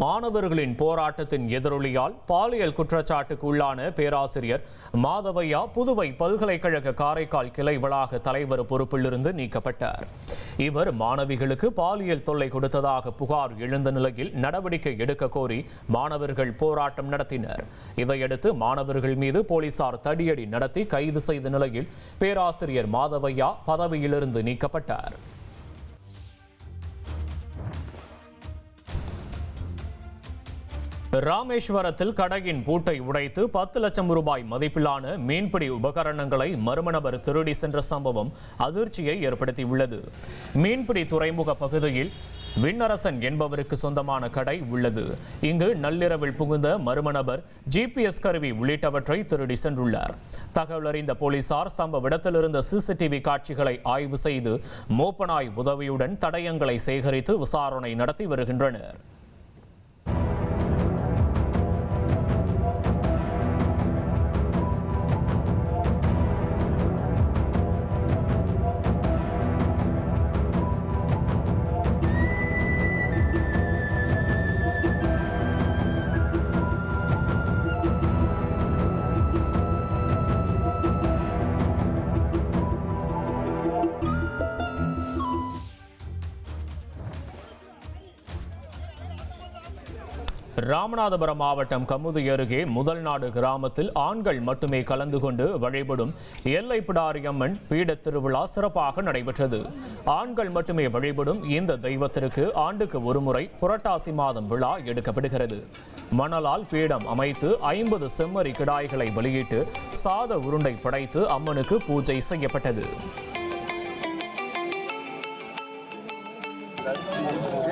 மாணவர்களின் போராட்டத்தின் எதிரொலியால் பாலியல் குற்றச்சாட்டுக்கு உள்ளான பேராசிரியர் மாதவையா புதுவை பல்கலைக்கழக காரைக்கால் கிளை வளாக தலைவர் பொறுப்பிலிருந்து நீக்கப்பட்டார். இவர் மாணவிகளுக்கு பாலியல் தொல்லை கொடுத்ததாக புகார் எழுந்த நிலையில் நடவடிக்கை எடுக்க கோரி மாணவர்கள் போராட்டம் நடத்தினர். இதையடுத்து மாணவர்கள் மீது போலீசார் தடியடி நடத்தி கைது செய்த நிலையில் பேராசிரியர் மாதவையா பதவியிலிருந்து நீக்கப்பட்டார். ராமேஸ்வரத்தில் கடையின் பூட்டை உடைத்து பத்து லட்சம் ரூபாய் மதிப்பிலான மீன்பிடி உபகரணங்களை மர்ம நபர் திருடி சென்ற சம்பவம் அதிர்ச்சியை ஏற்படுத்தியுள்ளது. மீன்பிடி துறைமுக பகுதியில் விண்ணரசன் என்பவருக்கு சொந்தமான கடை உள்ளது. இங்கு நள்ளிரவில் புகுந்த மர்ம நபர் ஜிபிஎஸ் கருவி உள்ளிட்டவற்றை திருடி சென்றுள்ளார். தகவல் அறிந்த போலீசார் சம்பவ இடத்திலிருந்த சிசிடிவி காட்சிகளை ஆய்வு செய்து மோப்பனாய் உதவியுடன் தடயங்களை சேகரித்து விசாரணை நடத்தி வருகின்றனர். ராமநாதபுரம் மாவட்டம் கமுதி அருகே முதல் நாடு கிராமத்தில் ஆண்கள் மட்டுமே கலந்து கொண்டு வழிபடும் எல்லை பிடாரியம்மன் பீட திருவிழா சிறப்பாக நடைபெற்றது. ஆண்கள் மட்டுமே வழிபடும் இந்த தெய்வத்திற்கு ஆண்டுக்கு ஒருமுறை புரட்டாசி மாதம் விழா எடுக்கப்படுகிறது. மணலால் பீடம் அமைத்து ஐம்பது செம்மறி கிடாய்களை வெளியிட்டு சாத உருண்டை படைத்து அம்மனுக்கு பூஜை செய்யப்பட்டது.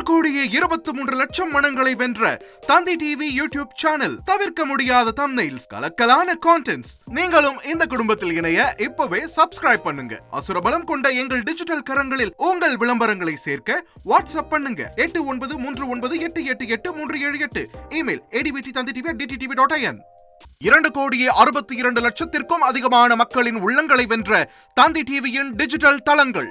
ஒரு கோடியே இருபத்தி மூன்று லட்சம் மனங்களை வென்ற தந்தி டிவி யூடியூப் சேனல் தவிர்க்க முடியாத தம்னைல்ஸ் கலக்கலான கான்டென்ட்ஸ் நீங்களும் இந்த குடும்பத்தில் இணைய இப்பவே சப்ஸ்கிரைப் பண்ணுங்க. அசுரபலம் கொண்ட எங்கள் டிஜிட்டல் கரங்களில் உங்கள் விளம்பரங்களை சேர்க்க வாட்ஸ்அப் பண்ணுங்க. எட்டு ஒன்பது மூன்று ஒன்பது எட்டு எட்டு எட்டு மூன்று ஏழு எட்டு. Email ஏடிபிடி Thanthi TV DT TV dot IN இரண்டு கோடியே அறுபத்தி இரண்டு லட்சத்திற்கும் அதிகமான மக்களின் உள்ளங்களை வென்ற தந்தி டிவியின் டிஜிட்டல் தளங்கள்.